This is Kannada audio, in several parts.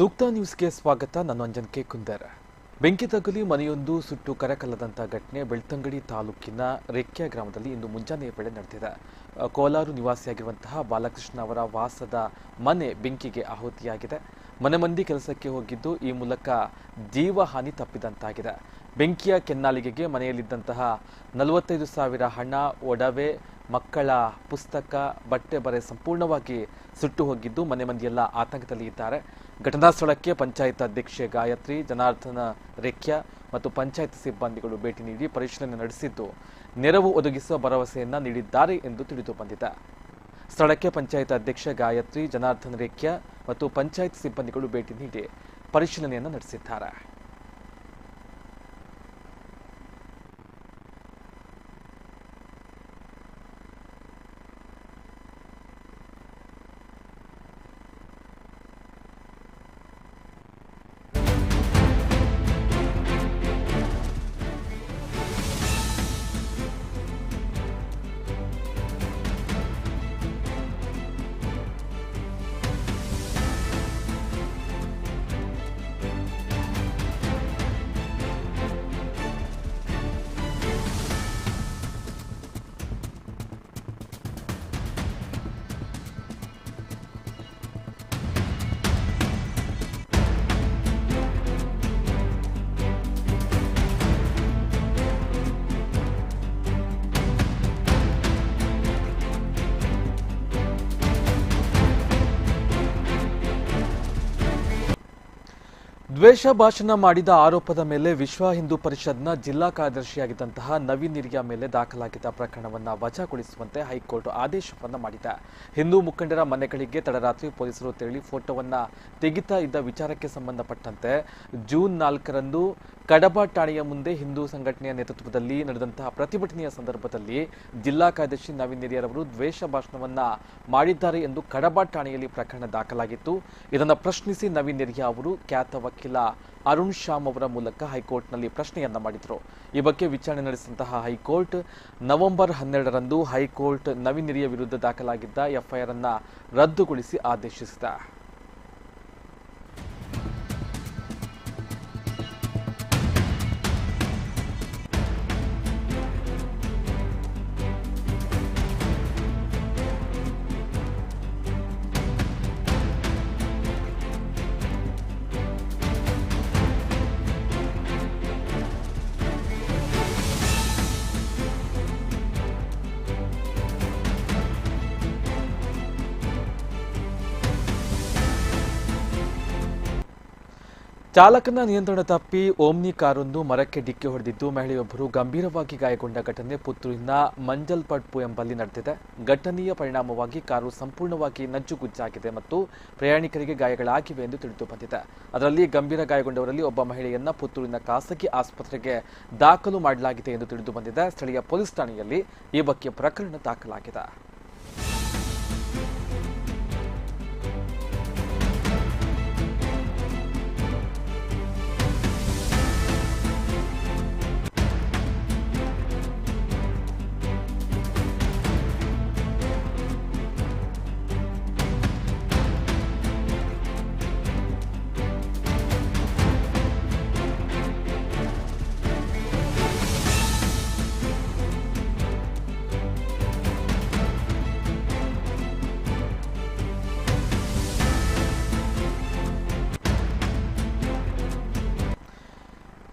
ಸೂಕ್ತ ನ್ಯೂಸ್ಗೆ ಸ್ವಾಗತ. ನಾನು ಅಂಜನ್ ಕೆ. ಕುಂದರ್. ಬೆಂಕಿ ತಗುಲಿ ಮನೆಯೊಂದು ಸುಟ್ಟು ಕರಕಲ್ಲದಂಥ ಘಟನೆ ಬೆಳ್ತಂಗಡಿ ತಾಲೂಕಿನ ರೆಕ್ಕೆ ಗ್ರಾಮದಲ್ಲಿ ಇಂದು ಮುಂಜಾನೆಯ ವೇಳೆ ನಡೆದಿದೆ. ಕೋಲಾರು ನಿವಾಸಿಯಾಗಿರುವಂತಹ ಬಾಲಕೃಷ್ಣ ಅವರ ವಾಸದ ಮನೆ ಬೆಂಕಿಗೆ ಆಹುತಿಯಾಗಿದೆ. ಮನೆ ಮಂದಿ ಕೆಲಸಕ್ಕೆ ಹೋಗಿದ್ದು ಈ ಮೂಲಕ ಜೀವಹಾನಿ ತಪ್ಪಿದಂತಾಗಿದೆ. ಬೆಂಕಿಯ ಕೆನ್ನಾಲಿಗೆಗೆ ಮನೆಯಲ್ಲಿದ್ದಂತಹ ನಲವತ್ತೈದು ಸಾವಿರ ಹಣ, ಒಡವೆ, ಮಕ್ಕಳ ಪುಸ್ತಕ, ಬಟ್ಟೆ ಬರೆ ಸಂಪೂರ್ಣವಾಗಿ ಸುಟ್ಟು ಹೋಗಿದ್ದು ಮನೆ ಮಂದಿಯೆಲ್ಲ ಆತಂಕದಲ್ಲಿ ಇದ್ದಾರೆ ಘಟನಾ ಸ್ಥಳಕ್ಕೆ ಪಂಚಾಯತ್ ಅಧ್ಯಕ್ಷೆ ಗಾಯತ್ರಿ, ಜನಾರ್ದನ ರೇಖ್ಯ ಮತ್ತು ಪಂಚಾಯತ್ ಸಿಬ್ಬಂದಿಗಳು ಭೇಟಿ ನೀಡಿ ಪರಿಶೀಲನೆ ನಡೆಸಿದ್ದು, ನೆರವು ಒದಗಿಸುವ ಭರವಸೆಯನ್ನು ನೀಡಿದ್ದಾರೆ ಎಂದು ತಿಳಿದು ಬಂದಿದೆ. ಸ್ಥಳಕ್ಕೆ ಪಂಚಾಯತ್ ಅಧ್ಯಕ್ಷೆ ಗಾಯತ್ರಿ, ಜನಾರ್ದನ ರೇಖ್ಯ ಮತ್ತು ಪಂಚಾಯತ್ ಸಿಬ್ಬಂದಿಗಳು ಭೇಟಿ ನೀಡಿ ಪರಿಶೀಲನೆಯನ್ನು ನಡೆಸಿದ್ದಾರೆ. ದ್ವೇಷ ಭಾಷಣ ಮಾಡಿದ ಆರೋಪದ ಮೇಲೆ ವಿಶ್ವ ಹಿಂದೂ ಪರಿಷತ್ನ ಜಿಲ್ಲಾ ಕಾರ್ಯದರ್ಶಿಯಾಗಿದ್ದಂತಹ ನವೀನ್ ನಿರ್ಯ ಮೇಲೆ ದಾಖಲಾಗಿದ್ದ ಪ್ರಕರಣವನ್ನು ವಜಾಗೊಳಿಸುವಂತೆ ಹೈಕೋರ್ಟ್ ಆದೇಶವನ್ನು ಮಾಡಿದೆ. ಹಿಂದೂ ಮುಖಂಡರ ಮನೆಗಳಿಗೆ ತಡರಾತ್ರಿ ಪೊಲೀಸರು ತೆರಳಿ ಫೋಟೋವನ್ನು ತೆಗಿತಾ ಇದ್ದ ವಿಚಾರಕ್ಕೆ ಸಂಬಂಧಪಟ್ಟಂತೆ ಜೂನ್ ನಾಲ್ಕರಂದು ಕಡಬ ಠಾಣೆಯ ಮುಂದೆ ಹಿಂದೂ ಸಂಘಟನೆಯ ನೇತೃತ್ವದಲ್ಲಿ ನಡೆದಂತಹ ಪ್ರತಿಭಟನೆಯ ಸಂದರ್ಭದಲ್ಲಿ ಜಿಲ್ಲಾ ಕಾರ್ಯದರ್ಶಿ ನವೀನ್ ನಿರ್ಯರವರು ದ್ವೇಷ ಭಾಷಣವನ್ನ ಮಾಡಿದ್ದಾರೆ ಎಂದು ಕಡಬ ಠಾಣೆಯಲ್ಲಿ ಪ್ರಕರಣ ದಾಖಲಾಗಿತ್ತು. ಇದನ್ನು ಪ್ರಶ್ನಿಸಿ ನವೀನ್ ನಿರ್ಯ ಅವರು ಖ್ಯಾತ ಅರುಣ್ ಶ್ಯಾಮ್ ಅವರ ಮೂಲಕ ಹೈಕೋರ್ಟ್ನಲ್ಲಿ ಪ್ರಶ್ನೆಯನ್ನ ಮಾಡಿದರು. ಈ ಬಗ್ಗೆ ವಿಚಾರಣೆ ನಡೆಸಿದಂತಹ ಹೈಕೋರ್ಟ್ ನವೆಂಬರ್ ಹನ್ನೆರಡರಂದು ಹೈಕೋರ್ಟ್ ನವಿನಿರಿಯ ವಿರುದ್ಧ ದಾಖಲಾಗಿದ್ದ ಎಫ್ಐಆರ್ ಅನ್ನ ರದ್ದುಗೊಳಿಸಿ ಆದೇಶಿಸಿದೆ. ಚಾಲಕನ ನಿಯಂತ್ರಣ ತಪ್ಪಿ ಓಮ್ನಿ ಕಾರೊಂದು ಮರಕ್ಕೆ ಡಿಕ್ಕಿ ಹೊಡೆದಿದ್ದು ಮಹಿಳೆಯೊಬ್ಬರು ಗಂಭೀರವಾಗಿ ಗಾಯಗೊಂಡ ಘಟನೆ ಪುತ್ತೂರಿನ ಮಂಜಲ್ಪಡ್ಪು ಎಂಬಲ್ಲಿ ನಡೆದಿದೆ. ಘಟನೆಯ ಪರಿಣಾಮವಾಗಿ ಕಾರು ಸಂಪೂರ್ಣವಾಗಿ ನಜ್ಜುಗುಜ್ಜಾಗಿದೆ ಮತ್ತು ಪ್ರಯಾಣಿಕರಿಗೆ ಗಾಯಗಳಾಗಿವೆ ಎಂದು ತಿಳಿದು ಬಂದಿದೆ. ಅದರಲ್ಲಿ ಗಂಭೀರ ಗಾಯಗೊಂಡವರಲ್ಲಿ ಒಬ್ಬ ಮಹಿಳೆಯನ್ನ ಪುತ್ತೂರಿನ ಖಾಸಗಿ ಆಸ್ಪತ್ರೆಗೆ ದಾಖಲು ಮಾಡಲಾಗಿದೆ ಎಂದು ತಿಳಿದು ಬಂದಿದೆ. ಸ್ಥಳೀಯ ಪೊಲೀಸ್ ಠಾಣೆಯಲ್ಲಿ ಈ ಬಗ್ಗೆ ಪ್ರಕರಣ ದಾಖಲಾಗಿದೆ.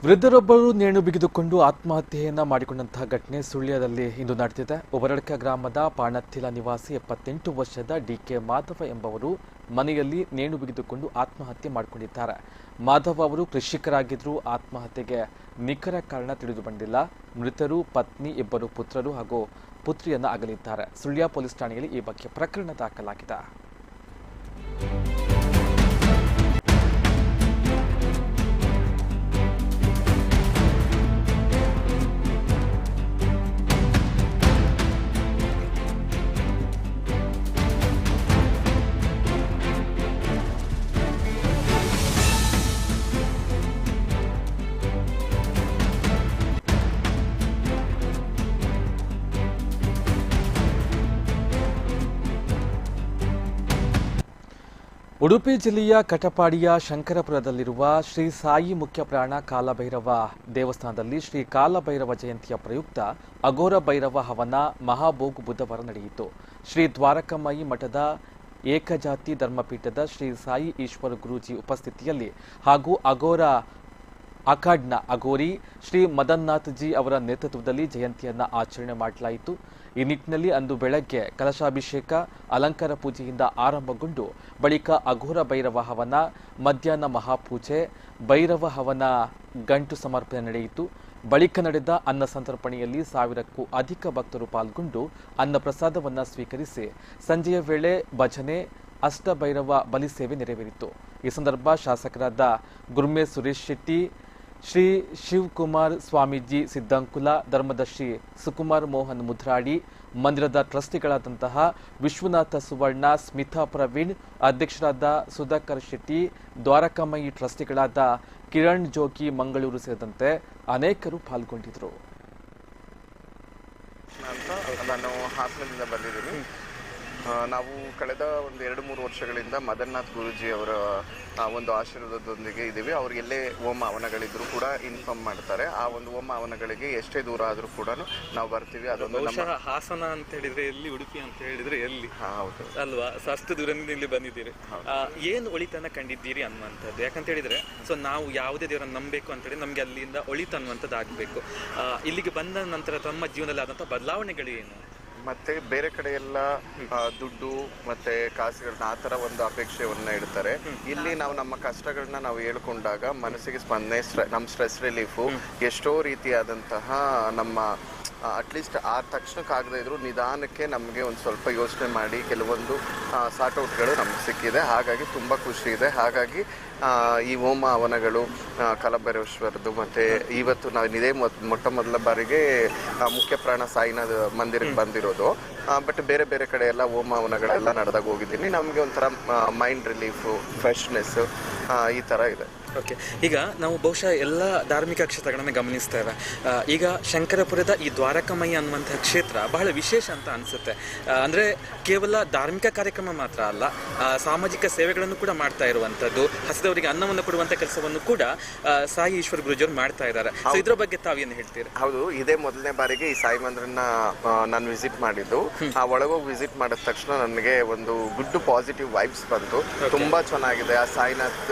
ವೃದ್ಧರೊಬ್ಬರು ನೇಣು ಬಿಗಿದುಕೊಂಡು ಆತ್ಮಹತ್ಯೆಯನ್ನ ಮಾಡಿಕೊಂಡಂತಹ ಘಟನೆ ಸುಳ್ಯದಲ್ಲಿ ಇಂದು ನಡೆದಿದೆ. ಉಬರಡ್ಕ ಗ್ರಾಮದ ಪಾಣತ್ತಿಲ ನಿವಾಸಿ ಎಪ್ಪತ್ತೆಂಟು ವರ್ಷದ ಡಿ ಕೆ ಮಾಧವ ಎಂಬವರು ಮನೆಯಲ್ಲಿ ನೇಣು ಬಿಗಿದುಕೊಂಡು ಆತ್ಮಹತ್ಯೆ ಮಾಡಿಕೊಂಡಿದ್ದಾರೆ. ಮಾಧವ ಅವರು ಕೃಷಿಕರಾಗಿದ್ದರೂ ಆತ್ಮಹತ್ಯೆಗೆ ನಿಖರ ಕಾರಣ ತಿಳಿದು ಬಂದಿಲ್ಲ. ಮೃತರು, ಪತ್ನಿ, ಇಬ್ಬರು ಪುತ್ರರು ಹಾಗೂ ಪುತ್ರಿಯನ್ನ ಅಗಲಿದ್ದಾರೆ. ಸುಳ್ಯ ಪೊಲೀಸ್ ಠಾಣೆಯಲ್ಲಿ ಈ ಬಗ್ಗೆ ಪ್ರಕರಣ ದಾಖಲಾಗಿದೆ. ಉಡುಪಿ ಜಿಲ್ಲೆಯ ಕಟಪಾಡಿಯ ಶಂಕರಪುರದಲ್ಲಿರುವ ಶ್ರೀ ಸಾಯಿ ಮುಖ್ಯ ಪ್ರಾಣ ಕಾಲಭೈರವ ದೇವಸ್ಥಾನದಲ್ಲಿ ಶ್ರೀ ಕಾಲಭೈರವ ಜಯಂತಿಯ ಪ್ರಯುಕ್ತ ಅಘೋರ ಭೈರವ ಹವನ ಮಹಾಭೋಗ್ ಬುಧವಾರ ನಡೆಯಿತು. ಶ್ರೀ ದ್ವಾರಕಮಯಿ ಮಠದ ಏಕಜಾತಿ ಧರ್ಮಪೀಠದ ಶ್ರೀ ಸಾಯಿ ಈಶ್ವರ ಗುರೂಜಿ ಉಪಸ್ಥಿತಿಯಲ್ಲಿ ಹಾಗೂ ಅಘೋರ ಅಖಾಡ್ನ ಅಗೋರಿ ಶ್ರೀ ಮದನ್ನಾಥ್ಜಿ ಅವರ ನೇತೃತ್ವದಲ್ಲಿ ಜಯಂತಿಯನ್ನು ಆಚರಣೆ ಮಾಡಲಾಯಿತು. ಈ ನಿಟ್ಟಿನಲ್ಲಿ ಅಂದು ಬೆಳಗ್ಗೆ ಕಲಶಾಭಿಷೇಕ, ಅಲಂಕಾರ ಪೂಜೆಯಿಂದ ಆರಂಭಗೊಂಡು ಬಳಿಕ ಅಘೋರ ಭೈರವ ಹವನ, ಮಧ್ಯಾಹ್ನ ಮಹಾಪೂಜೆ, ಭೈರವ ಹವನ ಗಂಟು ಸಮರ್ಪಣೆ ನಡೆಯಿತು. ಬಳಿಕ ನಡೆದ ಅನ್ನ ಸಂತರ್ಪಣೆಯಲ್ಲಿ ಸಾವಿರಕ್ಕೂ ಅಧಿಕ ಭಕ್ತರು ಪಾಲ್ಗೊಂಡು ಅನ್ನ ಪ್ರಸಾದವನ್ನು ಸ್ವೀಕರಿಸಿ ಸಂಜೆಯ ವೇಳೆ ಭಜನೆ ಅಷ್ಟಭೈರವ ಬಲಿ ಸೇವೆ ನೆರವೇರಿತು. ಈ ಸಂದರ್ಭ ಶಾಸಕರಾದ ಗುರ್ಮೆ ಸುರೇಶ್ ಶೆಟ್ಟಿ ಶ್ರೀ ಶಿವಕುಮಾರ್ ಸ್ವಾಮೀಜಿ ಸಿದ್ದಂಕುಲ ಧರ್ಮದರ್ಶಿ ಸುಕುಮಾರ್ ಮೋಹನ್ ಮುದ್ರಾಡಿ, ಮಂದಿರದ ಟ್ರಸ್ಟಿಗಳಾದಂತಹ ವಿಶ್ವನಾಥ ಸುವರ್ಣ, ಸ್ಮಿತಾ ಪ್ರವೀಣ್, ಅಧ್ಯಕ್ಷರಾದ ಸುಧಾಕರ್ ಶೆಟ್ಟಿ, ದ್ವಾರಕಾಮಯಿ ಟ್ರಸ್ಟಿಗಳಾದ ಕಿರಣ್ ಜೋಗಿ ಮಂಗಳೂರು ಸೇರಿದಂತೆ ಅನೇಕರು ಪಾಲ್ಗೊಂಡಿದ್ದರು. ನಾನು ಹಾಸನದಿಂದ ಬಂದಿದ್ದೀನಿ. ನಾವು ಕಳೆದ ಒಂದು ಎರಡು ಮೂರು ವರ್ಷಗಳಿಂದ ಮದನ್ನಾಥ್ ಗುರುಜಿ ಅವರ ಒಂದು ಆಶೀರ್ವಾದದೊಂದಿಗೆ ಇದ್ದೀವಿ. ಅವ್ರಿಗೆ ಎಲ್ಲೇ ಹೋಮ ಹವನಗಳಿದ್ರು ಕೂಡ ಇನ್ಫಾರ್ಮ್ ಮಾಡ್ತಾರೆ. ಆ ಒಂದು ಹೋಮ ಹವನಗಳಿಗೆ ಎಷ್ಟೇ ದೂರ ಆದರೂ ಕೂಡ ನಾವು ಬರ್ತೀವಿ. ಅದೊಂದು ನಮ್ಮ ಹಾಸನ ಅಂತ ಹೇಳಿದ್ರೆ ಎಲ್ಲಿ ಉಡುಪಿ ಅಂತ ಹೇಳಿದ್ರೆ ಎಲ್ಲಿ? ಹೌದು. ಅಲ್ವಾ? ಸಷ್ಟು ಅಷ್ಟು ದೂರದಿಂದ ಇಲ್ಲಿ ಬಂದಿದ್ದೀರಿ. ಏನು ಒಳಿತನ ಕಂಡಿದ್ದೀರಿ ಅನ್ನುವಂಥದ್ದು? ಯಾಕಂತ ಹೇಳಿದ್ರೆ ಸೊ ನಾವು ಯಾವುದೇ ದೇವರನ್ನು ನಂಬಬೇಕು ಅಂತ ಹೇಳಿ ನಮ್ಗೆ ಅಲ್ಲಿಂದ ಒಳಿತು ಅನ್ನುವಂಥದ್ದು ಆಗಬೇಕು ಇಲ್ಲಿಗೆ ಬಂದ ನಂತರ ತಮ್ಮ ಜೀವನದಲ್ಲಿ ಆದಂಥ ಬದಲಾವಣೆಗಳು ಏನು? ಮತ್ತೆ ಬೇರೆ ಕಡೆ ಎಲ್ಲ ದುಡ್ಡು ಮತ್ತೆ ಕಾಸುಗಳನ್ನ ಆ ತರ ಒಂದು ಅಪೇಕ್ಷೆಯನ್ನ ಇಡ್ತಾರೆ. ಇಲ್ಲಿ ನಾವು ನಮ್ಮ ಕಷ್ಟಗಳನ್ನ ನಾವು ಹೇಳ್ಕೊಂಡಾಗ ಮನಸ್ಸಿಗೆ ಸ್ಪಂದನೆ ನಮ್ಮ ಸ್ಟ್ರೆಸ್ ರಿಲೀಫು ಎಷ್ಟೋ ರೀತಿಯಾದಂತಹ ನಮ್ಮ ಅಟ್ಲೀಸ್ಟ್ ಆ ತಕ್ಷಣಕ್ಕಾಗದೇ ಇದ್ರು ನಿಧಾನಕ್ಕೆ ನಮಗೆ ಒಂದು ಸ್ವಲ್ಪ ಯೋಚನೆ ಮಾಡಿ ಕೆಲವೊಂದು ಸಾರ್ಟ್ಔಟ್ಗಳು ನಮ್ಗೆ ಸಿಕ್ಕಿದೆ. ಹಾಗಾಗಿ ತುಂಬ ಖುಷಿ ಇದೆ. ಹಾಗಾಗಿ ಈ ಹೋಮ ಹವನಗಳು ಆ, ಕಲಭೈರೇಶ್ವರದ್ದು ಮತ್ತೆ ಇವತ್ತು ನಾವು ಇದೇ ಮೊಟ್ಟ ಮೊದಲ ಬಾರಿಗೆ ಮುಖ್ಯ ಪ್ರಾಣ ಸಾಯಿನಾಥ್ ಮಂದಿರಕ್ಕೆ ಬಂದಿರೋದು. ಬಟ್ ಬೇರೆ ಬೇರೆ ಕಡೆ ಎಲ್ಲ ಹೋಮ ಹವನಗಳೆಲ್ಲ ನಡೆದಾಗ ಹೋಗಿದ್ದೀನಿ. ನಮಗೆ ಒಂಥರ ಮೈಂಡ್ ರಿಲೀಫು ಫ್ರೆಶ್ನೆಸ್ ಈ ಥರ ಇದೆ. ಓಕೆ. ಈಗ ನಾವು ಬಹುಶಃ ಎಲ್ಲ ಧಾರ್ಮಿಕ ಕ್ಷೇತ್ರಗಳನ್ನು ಗಮನಿಸ್ತೇವೆ ಈಗ ಶಂಕರಪುರದ ಈ ದ್ವಾರಕಮಯಿ ಅನ್ನುವಂತಹ ಕ್ಷೇತ್ರ ಬಹಳ ವಿಶೇಷ ಅಂತ ಅನಿಸುತ್ತೆ. ಅಂದರೆ ಕೇವಲ ಧಾರ್ಮಿಕ ಕಾರ್ಯಕ್ರಮ ಮಾತ್ರ ಅಲ್ಲ ಸಾಮಾಜಿಕ ಸೇವೆಗಳನ್ನು ಕೂಡ ಮಾಡ್ತಾ ಇರುವಂಥದ್ದು ಹಸಿದವರಿಗೆ ಅನ್ನವನ್ನು ಕೊಡುವಂಥ ಕೆಲಸವನ್ನು ಕೂಡ ಸಾಯಿ ಈಶ್ವರ ಗುರುಜಿಯವರು ಮಾಡ್ತಾ ಇದ್ದಾರೆ. ಸೊ ಇದ್ರ ಬಗ್ಗೆ ತಾವೇನು ಹೇಳ್ತೀರಿ? ಹೌದು ಇದೇ ಮೊದಲನೇ ಬಾರಿಗೆ ಈ ಸಾಯಿ ಮಂದಿರನ್ನ ನಾನು ವಿಸಿಟ್ ಮಾಡಿದ್ದು. ಆ ಒಳಗೋಗಿ ವಿಸಿಟ್ ಮಾಡಿದ ತಕ್ಷಣ ನನಗೆ ಒಂದು ಗುಡ್ ಪಾಸಿಟಿವ್ ವೈಬ್ಸ್ ಬಂತು. ತುಂಬಾ ಚೆನ್ನಾಗಿದೆ. ಆ ಸಾಯಿನಾಥ್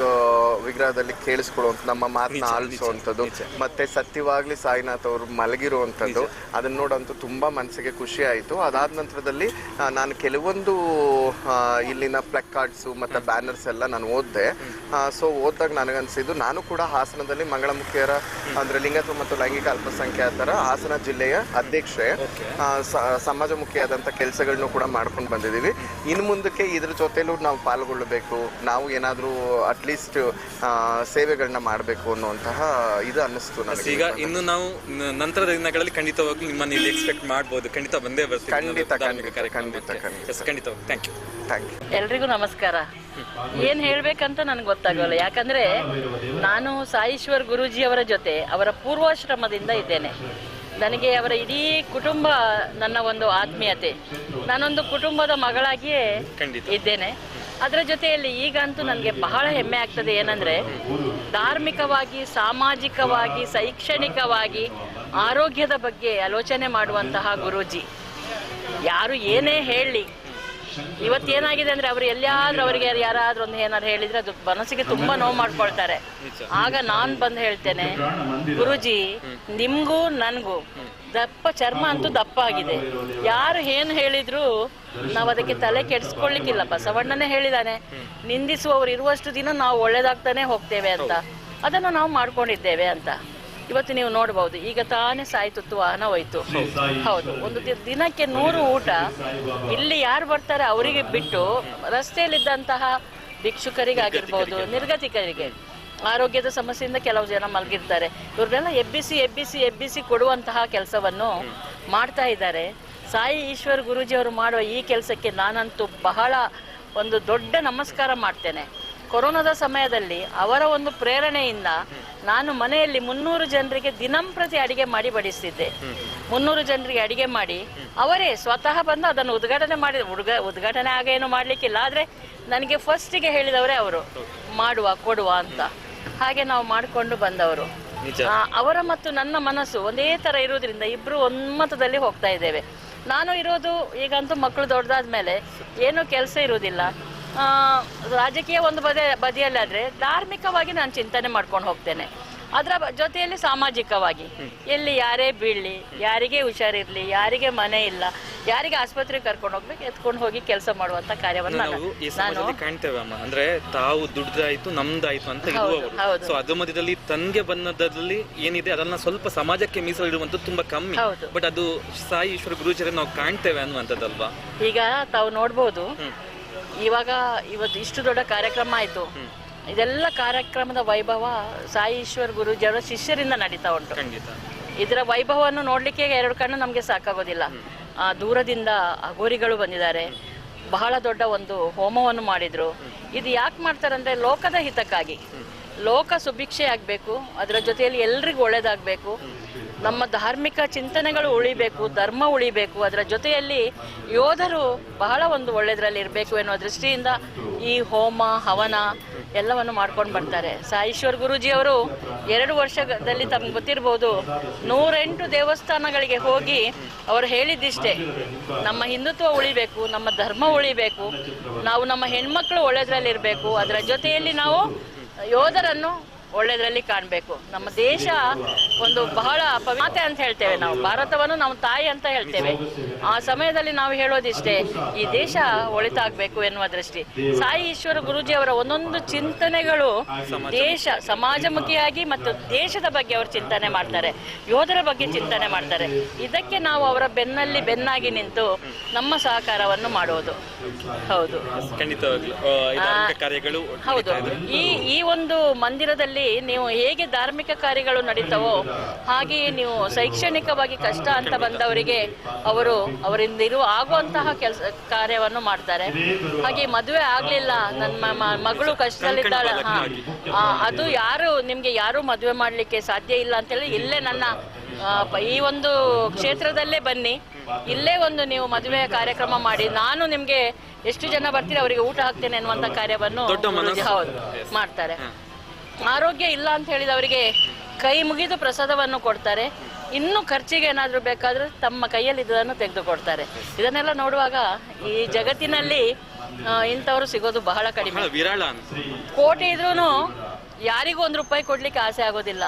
ವಿಗ್ರಹದಲ್ಲಿ ಕೇಳಿಸ್ಕೊಳ್ಳುವಂತ ನಮ್ಮ ಮಾತನ್ನ ಆಲಿಸುವಂಥದ್ದು. ಮತ್ತೆ ಸತ್ಯವಾಗ್ಲಿ ಸಾಯಿನಾಥ್ ಅವರು ಮಲಗಿರುವಂಥದ್ದು. ಅದನ್ನ ನೋಡಂತೂ ತುಂಬಾ ಮನಸ್ಸಿಗೆ ಖುಷಿ ಆಯಿತು. ಅದಾದ ನಂತರದಲ್ಲಿ ನಾನು ಕೆಲವೊಂದು ಇಲ್ಲಿನ ಪ್ಲಕ್ ಕಾರ್ಡ್ಸ್ ಮತ್ತೆ ಬ್ಯಾನರ್ಸ್ ಎಲ್ಲ ನಾನು ಓದಿದೆ. ಸೊ ಓದಿದಾಗ ನನಗನ್ಸಿದ್ದು ನಾನು ಕೂಡ ಹಾಸನದಲ್ಲಿ ಮಂಗಳಮುಖಿಯರ ಅಂದ್ರೆ ಲಿಂಗತ್ವ ಮತ್ತು ಲೈಂಗಿಕ ಅಲ್ಪಸಂಖ್ಯಾತರ ಹಾಸನ ಜಿಲ್ಲೆಯ ಅಧ್ಯಕ್ಷೆ ಸಮಾಜಮುಖಿಯಾದಂಥ ಕೆಲಸಗಳನ್ನು ಕೂಡ ಮಾಡ್ಕೊಂಡು ಬಂದಿದ್ದೀವಿ. ಇನ್ನು ಮುಂದಕ್ಕೆ ಇದ್ರ ಜೊತೆಲೂ ನಾವು ಪಾಲ್ಗೊಳ್ಳಬೇಕು. ನಾವು ಏನಾದರೂ ಅಟ್ಲೀಸ್ಟ್ ಸೇವೆಗಳನ್ನ ಮಾಡಬೇಕು ಅನ್ನುವಂತಹ ಇದು ಅನ್ನಿಸ್ತು ನನಗೆ ಈಗ ಇನ್ನು ನಾವು ನಂತರದ ದಿನಗಳಲ್ಲಿ ಖಂಡಿತವಾಗ್ಲೂ ನಿಮ್ಮನ್ನು ಇಲ್ಲಿ ಎಕ್ಸ್ಪೆಕ್ಟ್ ಮಾಡಬಹುದು ಖಂಡಿತ ಬಂದೇ ಬರ್ತೀವಿ ಖಂಡಿತ, ಖಂಡಿತ, ಖಂಡಿತ, ಖಂಡಿತ. ಖಂಡಿತ ಥ್ಯಾಂಕ್ ಯು ಥ್ಯಾಂಕ್ ಯು ಎಲ್ರಿಗೂ ನಮಸ್ಕಾರ. ಏನ್ ಹೇಳ್ಬೇಕಂತ ನನಗೆ ಗೊತ್ತಾಗಲ್ಲ. ಯಾಕಂದ್ರೆ ನಾನು ಸಾಯಿಶ್ವರ್ ಗುರೂಜಿಯವರ ಜೊತೆ ಅವರ ಪೂರ್ವಾಶ್ರಮದಿಂದ ಇದ್ದೇನೆ. ನನಗೆ ಅವರ ಇಡೀ ಕುಟುಂಬ ನನ್ನ ಒಂದು ಆತ್ಮೀಯತೆ. ನಾನೊಂದು ಕುಟುಂಬದ ಮಗಳಾಗಿಯೇ ಖಂಡಿತ. ಇದ್ದೇನೆ. ಅದರ ಜೊತೆಯಲ್ಲಿ ಈಗಂತೂ ನನಗೆ ಬಹಳ ಹೆಮ್ಮೆ ಆಗ್ತದೆ ಏನಂದ್ರೆ, ಧಾರ್ಮಿಕವಾಗಿ, ಸಾಮಾಜಿಕವಾಗಿ, ಶೈಕ್ಷಣಿಕವಾಗಿ, ಆರೋಗ್ಯದ ಬಗ್ಗೆ ಆಲೋಚನೆ ಮಾಡುವಂತಹ ಗುರೂಜಿ. ಯಾರು ಏನೇ ಹೇಳಿ, ಇವತ್ತೇನಾಗಿದೆ ಅಂದ್ರೆ ಅವರು ಎಲ್ಲಿಯಾದ್ರೂ ಅವರಿಗೆ ಯಾರಾದ್ರೂ ಒಂದು ಏನಾದ್ರು ಹೇಳಿದ್ರೆ ಅದು ಮನಸ್ಸಿಗೆ ತುಂಬಾ ನೋವು ಮಾಡ್ಕೊಳ್ತಾರೆ. ಆಗ ನಾನ್ ಬಂದು ಹೇಳ್ತೇನೆ, ಗುರುಜಿ, ನಿಮ್ಗೂ ನನ್ಗೂ ದಪ್ಪ ಚರ್ಮ ಅಂತೂ ದಪ್ಪ ಆಗಿದೆ. ಯಾರು ಏನು ಹೇಳಿದ್ರು ನಾವು ಅದಕ್ಕೆ ತಲೆ ಕೆಡಿಸ್ಕೊಳ್ಳಿಕ್ಕಿಲ್ಲ ಬಸವಣ್ಣನೇ ಹೇಳಿದಾನೆ ನಿಂದಿಸುವವರು ಇರುವಷ್ಟು ದಿನ ನಾವು ಒಳ್ಳೇದಾಗ್ತಾನೆ ಹೋಗ್ತೇವೆ ಅಂತ. ಅದನ್ನು ನಾವು ಮಾಡ್ಕೊಂಡಿದ್ದೇವೆ ಅಂತ. ಇವತ್ತು ನೀವು ನೋಡಬಹುದು ಈಗ ತಾನೇ ಸಾಯಿ ತುತ್ತು ವಾಹನ ಹೋಯ್ತು. ಹೌದು ಒಂದು ದಿನಕ್ಕೆ ನೂರು ಊಟ. ಇಲ್ಲಿ ಯಾರು ಬರ್ತಾರೆ ಅವರಿಗೆ ಬಿಟ್ಟು ರಸ್ತೆಯಲ್ಲಿದ್ದಂತಹ ಭಿಕ್ಷುಕರಿಗಾಗಿರ್ಬೋದು ನಿರ್ಗತಿಕರಿಗೆ. ಆರೋಗ್ಯದ ಸಮಸ್ಯೆಯಿಂದ ಕೆಲವು ಜನ ಮಲಗಿರ್ತಾರೆ. ಇವ್ರನ್ನೆಲ್ಲ ಎಬ್ಬಿಸಿ ಎಬ್ಬಿಸಿ ಎಬ್ಬಿಸಿ ಕೊಡುವಂತಹ ಕೆಲಸವನ್ನು ಮಾಡ್ತಾ ಇದ್ದಾರೆ. ಸಾಯಿ ಈಶ್ವರ್ ಗುರೂಜಿ ಅವರು ಮಾಡುವ ಈ ಕೆಲಸಕ್ಕೆ ನಾನಂತೂ ಬಹಳ ಒಂದು ದೊಡ್ಡ ನಮಸ್ಕಾರ ಮಾಡ್ತೇನೆ. ಕೊರೋನಾದ ಸಮಯದಲ್ಲಿ ಅವರ ಒಂದು ಪ್ರೇರಣೆಯಿಂದ ನಾನು ಮನೆಯಲ್ಲಿ ಮುನ್ನೂರು ಜನರಿಗೆ ದಿನಂಪ್ರತಿ ಅಡಿಗೆ ಮಾಡಿ ಬಡಿಸ್ತಿದ್ದೆ. ಮುನ್ನೂರು ಜನರಿಗೆ ಅಡಿಗೆ ಮಾಡಿ ಅವರೇ ಸ್ವತಃ ಬಂದು ಅದನ್ನು ಉದ್ಘಾಟನೆ ಮಾಡಿ ಉದ್ಘ ಉದ್ಘಾಟನೆ ಆಗ ಏನು ಮಾಡಲಿಕ್ಕಿಲ್ಲ, ಆದರೆ ನನಗೆ ಫಸ್ಟಿಗೆ ಹೇಳಿದವರೇ ಅವರು, ಮಾಡುವ, ಕೊಡುವ ಅಂತ. ಹಾಗೆ ನಾವು ಮಾಡಿಕೊಂಡು ಬಂದವರು. ಆ, ಅವರ ಮತ್ತು ನನ್ನ ಮನಸ್ಸು ಒಂದೇ ತರ ಇರುವುದರಿಂದ ಇಬ್ರು ಒಮ್ಮತದಲ್ಲಿ ಹೋಗ್ತಾ ಇದ್ದೇವೆ. ನಾನು ಇರೋದು ಈಗಂತೂ ಮಕ್ಕಳು ದೊಡ್ಡದಾದ್ಮೇಲೆ ಏನು ಕೆಲಸ ಇರುವುದಿಲ್ಲ. ಆ, ರಾಜಕೀಯ ಒಂದು ಬದಿ ಬದಿಯಲ್ಲಾದ್ರೆ ಧಾರ್ಮಿಕವಾಗಿ ನಾನು ಚಿಂತನೆ ಮಾಡ್ಕೊಂಡು ಹೋಗ್ತೇನೆ. ಅದರ ಜೊತೆಯಲ್ಲಿ ಸಾಮಾಜಿಕವಾಗಿ. ಎಲ್ಲಿ ಯಾರೇ ಬೀಳಲಿ ಯಾರಿಗೆ ಹುಷಾರಿರ್ಲಿ ಯಾರಿಗೆ ಮನೆ ಇಲ್ಲ ಯಾರಿಗೆ ಆಸ್ಪತ್ರೆಗೆ ಕರ್ಕೊಂಡು ಹೋಗ್ಬೇಕು ಎತ್ಕೊಂಡು ಹೋಗಿ ಕೆಲಸ ಮಾಡುವಂತ ಕಾರ್ಯವನ್ನು ನಾವು ಈ ಸಮಾಜದಲ್ಲಿ ಕಾಣ್ತೇವೆ ಅಮ್ಮ. ಅಂದ್ರೆ ತಾವು ದುಡ್ದಾಯ್ತು ನಮ್ದಾಯ್ತು ಅಂತ ಇರುವವರು. ಸೊ ಅದ್ರ ಮಧ್ಯದಲ್ಲಿ ತನ್ಗೆ ಬಂದದಲ್ಲಿ ಏನಿದೆ ಅದನ್ನ ಸ್ವಲ್ಪ ಸಮಾಜಕ್ಕೆ ಮೀಸಲಿಡುವಂಥದ್ದು ತುಂಬಾ ಕಮ್ಮಿ. ಬಟ್ ಅದು ಸಾಯಿ ಈಶ್ವರ ಗುರುಜರ ನಾವು ಕಾಣ್ತೇವೆ ಅನ್ನುವಂಥದ್ದಲ್ವಾ? ಈಗ ತಾವು ನೋಡ್ಬೋದು ಇವಾಗ ಇವತ್ತು ಇಷ್ಟು ದೊಡ್ಡ ಕಾರ್ಯಕ್ರಮ ಆಯ್ತು. ಇದೆಲ್ಲ ಕಾರ್ಯಕ್ರಮದ ವೈಭವ ಸಾಯಿ ಈಶ್ವರ್ ಗುರುಜಿಯವರ ಶಿಷ್ಯರಿಂದ ನಡೀತಾ ಉಂಟು. ಇದರ ವೈಭವವನ್ನು ನೋಡ್ಲಿಕ್ಕೆ ಎರಡು ಕಣ್ಣು ನಮಗೆ ಸಾಕಾಗೋದಿಲ್ಲ. ಆ, ದೂರದಿಂದ ಅಘೋರಿಗಳು ಬಂದಿದ್ದಾರೆ. ಬಹಳ ದೊಡ್ಡ ಒಂದು ಹೋಮವನ್ನು ಮಾಡಿದ್ರು. ಇದು ಯಾಕೆ ಮಾಡ್ತಾರಂದ್ರೆ ಲೋಕದ ಹಿತಕ್ಕಾಗಿ. ಲೋಕ ಸುಭಿಕ್ಷೆ ಆಗಬೇಕು ಅದರ ಜೊತೆಯಲ್ಲಿ ಎಲ್ರಿಗೂ ಒಳ್ಳೇದಾಗಬೇಕು. ನಮ್ಮ ಧಾರ್ಮಿಕ ಚಿಂತನೆಗಳು ಉಳಿಬೇಕು ಧರ್ಮ ಉಳಿಬೇಕು ಅದರ ಜೊತೆಯಲ್ಲಿ ಯೋಧರು ಬಹಳ ಒಂದು ಒಳ್ಳೆಯದ್ರಲ್ಲಿ ಇರಬೇಕು ಎನ್ನುವ ದೃಷ್ಟಿಯಿಂದ ಈ ಹೋಮ ಹವನ ಎಲ್ಲವನ್ನು ಮಾಡ್ಕೊಂಡು ಬರ್ತಾರೆ. ಸಾಯಿಶ್ವರ್ ಗುರೂಜಿಯವರು ಎರಡು ವರ್ಷದಲ್ಲಿ ತಮ್ಗೆ ಗೊತ್ತಿರ್ಬೋದು, ನೂರೆಂಟು ದೇವಸ್ಥಾನಗಳಿಗೆ ಹೋಗಿ ಅವರು ಹೇಳಿದ್ದಿಷ್ಟೇ, ನಮ್ಮ ಹಿಂದುತ್ವ ಉಳಿಬೇಕು, ನಮ್ಮ ಧರ್ಮ ಉಳಿಬೇಕು, ನಾವು ನಮ್ಮ ಹೆಣ್ಮಕ್ಳು ಒಳ್ಳೆದ್ರಲ್ಲಿರಬೇಕು, ಅದರ ಜೊತೆಯಲ್ಲಿ ನಾವು ಯೋಧರನ್ನು ಒಳ್ಳೆದ್ರಲ್ಲಿ ಕಾಣಬೇಕು. ನಮ್ಮ ದೇಶ ಒಂದು ಬಹಳ ಪವಿತ್ರ ಅಂತ ಹೇಳ್ತೇವೆ ನಾವು. ಭಾರತವನ್ನು ನಾವು ತಾಯಿ ಅಂತ ಹೇಳ್ತೇವೆ. ಆ ಸಮಯದಲ್ಲಿ ನಾವು ಹೇಳೋದಿಷ್ಟೇ ಈ ದೇಶ ಒಳಿತಾಗಬೇಕು ಎನ್ನುವ ದೃಷ್ಟಿ. ಸಾಯಿ ಈಶ್ವರ ಗುರೂಜಿಯವರ ಒಂದೊಂದು ಚಿಂತನೆಗಳು ದೇಶ ಸಮಾಜಮುಖಿಯಾಗಿ ಮತ್ತು ದೇಶದ ಬಗ್ಗೆ ಅವರು ಚಿಂತನೆ ಮಾಡ್ತಾರೆ ಯೋಧರ ಬಗ್ಗೆ ಚಿಂತನೆ ಮಾಡ್ತಾರೆ. ಇದಕ್ಕೆ ನಾವು ಅವರ ಬೆನ್ನಲ್ಲಿ ಬೆನ್ನಾಗಿ ನಿಂತು ನಮ್ಮ ಸಹಕಾರವನ್ನು ಮಾಡುವುದು ಹೌದು. ಹೌದು. ಈ ಈ ಒಂದು ಮಂದಿರದಲ್ಲಿ ನೀವು ಹೇಗೆ ಧಾರ್ಮಿಕ ಕಾರ್ಯಗಳು ನಡೀತಾವೋ ಹಾಗೆಯೇ ನೀವು ಶೈಕ್ಷಣಿಕವಾಗಿ ಕಷ್ಟ ಅಂತ ಬಂದವರಿಗೆ ಅವರು ಅವರಿಂದ ಇರುವ ಆಗುವಂತಹ ಕೆಲಸ ಕಾರ್ಯವನ್ನು ಮಾಡ್ತಾರೆ. ಹಾಗೆ ಮದುವೆ ಆಗ್ಲಿಲ್ಲ ನನ್ನ ಮಗಳು ಕಷ್ಟದಲ್ಲಿದ್ದಾಳೆ ಹಾ. ಅದು ಯಾರು ನಿಮ್ಗೆ ಯಾರು ಮದುವೆ ಮಾಡ್ಲಿಕ್ಕೆ ಸಾಧ್ಯ ಇಲ್ಲ ಅಂತೇಳಿ ಇಲ್ಲೇ ನನ್ನ ಈ ಒಂದು ಕ್ಷೇತ್ರದಲ್ಲೇ ಬನ್ನಿ. ಇಲ್ಲೇ ಒಂದು ನೀವು ಮದುವೆ ಕಾರ್ಯಕ್ರಮ ಮಾಡಿ. ನಾನು ನಿಮ್ಗೆ ಎಷ್ಟು ಜನ ಬರ್ತೀರಿ ಅವರಿಗೆ ಊಟ ಹಾಕ್ತೇನೆ ಅನ್ನುವಂತ ಕಾರ್ಯವನ್ನು ಮಾಡ್ತಾರೆ. ಆರೋಗ್ಯ ಇಲ್ಲ ಅಂತ ಹೇಳಿದ ಅವರಿಗೆ ಕೈ ಮುಗಿದು ಪ್ರಸಾದವನ್ನು ಕೊಡ್ತಾರೆ. ಇನ್ನು ಖರ್ಚಿಗೆ ಏನಾದರೂ ಬೇಕಾದ್ರೆ ತಮ್ಮ ಕೈಯಲ್ಲಿ ಇದನ್ನು ತೆಗೆದುಕೊಡ್ತಾರೆ. ಇದನ್ನೆಲ್ಲ ನೋಡುವಾಗ ಈ ಜಗತ್ತಿನಲ್ಲಿ ಇಂಥವ್ರು ಸಿಗೋದು ಬಹಳ ಕಡಿಮೆ. ವಿರಳ ಕೋಟಿ ಇದ್ರೂ ಯಾರಿಗೂ ಒಂದು ರೂಪಾಯಿ ಕೊಡ್ಲಿಕ್ಕೆ ಆಸೆ ಆಗೋದಿಲ್ಲ.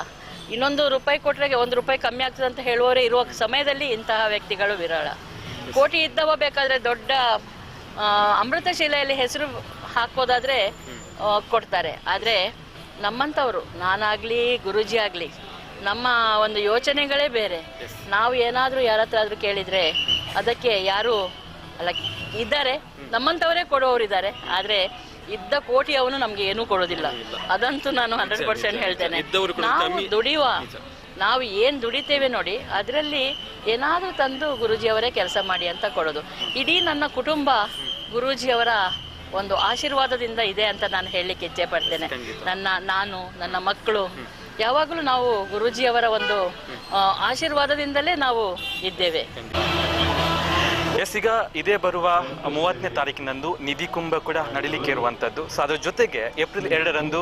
ಇನ್ನೊಂದು ರೂಪಾಯಿ ಕೊಟ್ಟರೆ ಒಂದು ರೂಪಾಯಿ ಕಮ್ಮಿ ಆಗ್ತದೆ ಅಂತ ಹೇಳುವವರೇ ಇರುವ ಸಮಯದಲ್ಲಿ ಇಂತಹ ವ್ಯಕ್ತಿಗಳು ವಿರಳ. ಕೋಟಿ ಇದ್ದವ ಬೇಕಾದ್ರೆ ದೊಡ್ಡ ಅಮೃತ ಅಮೃತಶಿಲೆಯಲ್ಲಿ ಹೆಸರು ಹಾಕೋದಾದ್ರೆ ಕೊಡ್ತಾರೆ. ಆದರೆ ನಮ್ಮಂಥವ್ರು ನಾನಾಗ್ಲಿ ಗುರುಜಿ ಆಗಲಿ ನಮ್ಮ ಒಂದು ಯೋಚನೆಗಳೇ ಬೇರೆ. ನಾವು ಏನಾದರೂ ಯಾರ ಹತ್ರ ಆದ್ರೂ ಕೇಳಿದ್ರೆ ಅದಕ್ಕೆ ಯಾರು ಅಲ್ಲ ಇದ್ದಾರೆ. ನಮ್ಮಂಥವರೇ ಕೊಡುವವರು ಇದ್ದಾರೆ. ಆದ್ರೆ ಇದ್ದ ಕೋಟಿ ಅವನು ನಮ್ಗೆ ಏನೂ ಕೊಡೋದಿಲ್ಲ. ಅದಂತೂ ನಾನು ಹಂಡ್ರೆಡ್ ಪರ್ಸೆಂಟ್ ಹೇಳ್ತೇನೆ. ನಾವು. ದುಡಿಯುವ ನಾವು ಏನು ದುಡಿತೇವೆ ನೋಡಿ ಅದರಲ್ಲಿ ಏನಾದರೂ ತಂದು ಗುರೂಜಿಯವರೇ ಕೆಲಸ ಮಾಡಿ ಅಂತ ಕೊಡೋದು. ಇಡೀ ನನ್ನ ಕುಟುಂಬ ಗುರೂಜಿಯವರ ಒಂದು ಆಶೀರ್ವಾದದಿಂದ ಇದೆ ಅಂತ ನಾನು ಹೇಳಲಿಕ್ಕೆ ಇಚ್ಛೆ ಪಡ್ತೇನೆ. ನನ್ನ ನಾನು ನನ್ನ ಮಕ್ಕಳು. ಯಾವಾಗಲೂ ನಾವು ಗುರೂಜಿಯವರ ಒಂದು ಆಶೀರ್ವಾದದಿಂದಲೇ ನಾವು ಇದ್ದೇವೆ. ಎಸ್, ಈಗ ಇದೇ ಬರುವ ಮೂವತ್ತನೇ ತಾರೀಕಿನಂದು ನಿಧಿ ಕುಂಭ ಕೂಡ ನಡೀಲಿಕ್ಕೆ ಇರುವಂತದ್ದು ಸೊ, ಅದ್ರ ಜೊತೆಗೆ ಏಪ್ರಿಲ್ ಎರಡರಂದು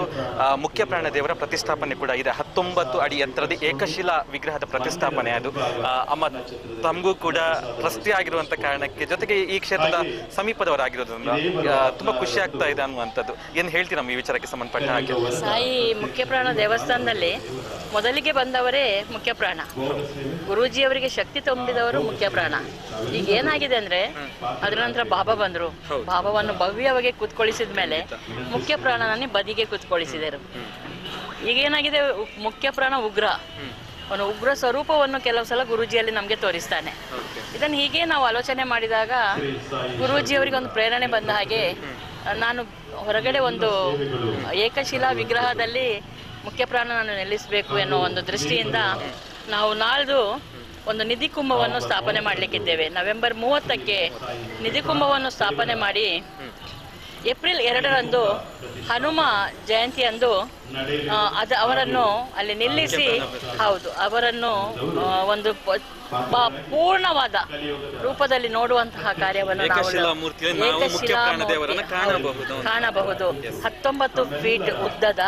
ಮುಖ್ಯ ಪ್ರಾಣ ದೇವರ ಪ್ರತಿಷ್ಠಾಪನೆ ಕೂಡ ಇದೆ. ಹತ್ತೊಂಬತ್ತು ಅಡಿ ಎತ್ತರದ ಏಕಶಿಲಾ ವಿಗ್ರಹದ ಪ್ರತಿಷ್ಠಾಪನೆ ಅದು. ಅಮ್ಮ ತಮಗೂ ಕೂಡ ಟ್ರಸ್ಟಿ ಆಗಿರುವಂತ ಕಾರಣಕ್ಕೆ ಜೊತೆಗೆ ಈ ಕ್ಷೇತ್ರದ ಸಮೀಪದವರಾಗಿರೋದ್ರಿಂದ ತುಂಬಾ ಖುಷಿ ಆಗ್ತಾ ಇದೆ ಅನ್ನುವಂಥದ್ದು. ಏನ್ ಹೇಳ್ತೀರಾ ಈ ವಿಚಾರಕ್ಕೆ ಸಂಬಂಧಪಟ್ಟ ಹಾಗೆ? ಸಾಯಿ ಮುಖ್ಯ ಪ್ರಾಣ ದೇವಸ್ಥಾನದಲ್ಲಿ ಮೊದಲಿಗೆ ಬಂದವರೇ ಮುಖ್ಯ ಪ್ರಾಣ ಗುರೂಜಿಯವರಿಗೆ ಶಕ್ತಿ ತುಂಬಿದವರು ಮುಖ್ಯ ಪ್ರಾಣ ಈಗ ಏನಾಗಿದೆ? ಅಂದ್ರೆ ಅದರ ನಂತರ ಬಾಬಾ ಬಂದ್ರು. ಬಾಬಾವನ್ನು ಭವ್ಯವಾಗಿ ಕುತ್ಕೊಳಿಸಿದ ಮೇಲೆ ಮುಖ್ಯ ಪ್ರಾಣನನ್ನೇ ಬದಿಗೆ ಕುತ್ಕೊಳಿಸಿದರು. ಈಗ ಏನಾಗಿದೆ? ಮುಖ್ಯ ಪ್ರಾಣ ಉಗ್ರ. ಅವನ ಉಗ್ರ ಸ್ವರೂಪವನ್ನು ಕೆಲವು ಸಲ ಗುರೂಜಿಯಲ್ಲಿ ನಮಗೆ ತೋರಿಸ್ತಾನೆ. ಇದನ್ನು ಹೀಗೆ ನಾವು ಆಲೋಚನೆ ಮಾಡಿದಾಗ ಗುರೂಜಿಯವರಿಗೆ ಒಂದು ಪ್ರೇರಣೆ ಬಂದ ಹಾಗೆ ನಾನು ಹೊರಗಡೆ ಒಂದು ಏಕಶಿಲಾ ವಿಗ್ರಹದಲ್ಲಿ ಮುಖ್ಯ ಪ್ರಾಣನನ್ನು ನಿಲ್ಲಿಸಬೇಕು ಎನ್ನುವ ಒಂದು ದೃಷ್ಟಿಯಿಂದ ನಾವು ನಾಳ್ದು ಒಂದು ನಿಧಿ ಕುಂಭವನ್ನು ಸ್ಥಾಪನೆ ಮಾಡಲಿಕ್ಕಿದ್ದೇವೆ. ನವೆಂಬರ್ ಮೂವತ್ತಕ್ಕೆ ನಿಧಿ ಕುಂಭವನ್ನು ಸ್ಥಾಪನೆ ಮಾಡಿ ಏಪ್ರಿಲ್ ಎರಡರಂದು ಹನುಮ ಜಯಂತಿಯಂದು ಅದ ಅವರನ್ನು ಅಲ್ಲಿ ನಿಲ್ಲಿಸಿ ಹೌದು ಅವರನ್ನು ಒಂದು ಪೂರ್ಣವಾದ ರೂಪದಲ್ಲಿ ನೋಡುವಂತಹ ಕಾರ್ಯವನ್ನು ನಾವು ಮೂರ್ತಿ, ಕಾಣಬಹುದು. ಹತ್ತೊಂಬತ್ತು ಫೀಟ್ ಉದ್ದದ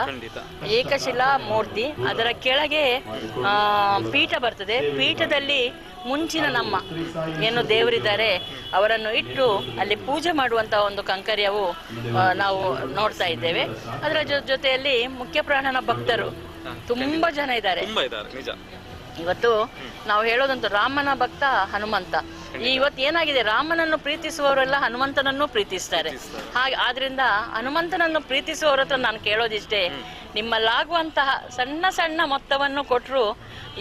ಏಕಶಿಲಾ ಮೂರ್ತಿ. ಅದರ ಕೆಳಗೆ ಆ, ಪೀಠ ಬರ್ತದೆ. ಪೀಠದಲ್ಲಿ ಮುಂಚಿನ ನಮ್ಮ ಏನು ದೇವರಿದ್ದಾರೆ ಅವರನ್ನು ಇಟ್ಟು ಅಲ್ಲಿ ಪೂಜೆ ಮಾಡುವಂತಹ ಒಂದು ಕಂಕರ್ಯವು ನಾವು ನೋಡ್ತಾ ಇದ್ದೇವೆ. ಅದರ ಜೊ- ಜೊತೆಯಲ್ಲಿ ಮುಖ್ಯ ಪ್ರಾಣನ ಭಕ್ತರು ತುಂಬಾ ಜನ ಇದ್ದಾರೆ. ಇವತ್ತು ನಾವು ಹೇಳೋದಂತೂ ರಾಮನ ಭಕ್ತ ಹನುಮಂತ. ಇವತ್ತು ಏನಾಗಿದೆ? ರಾಮನನ್ನು ಪ್ರೀತಿಸುವವರೆಲ್ಲ ಹನುಮಂತನನ್ನು ಪ್ರೀತಿಸ್ತಾರೆ. ಹಾಗೆ ಆದ್ರಿಂದ ಹನುಮಂತನನ್ನು ಪ್ರೀತಿಸುವವರ ಹತ್ರ ನಾನು ಕೇಳೋದಿಷ್ಟೇ. ನಿಮ್ಮಲ್ಲಾಗುವಂತಹ ಸಣ್ಣ ಸಣ್ಣ ಮೊತ್ತವನ್ನು ಕೊಟ್ಟರು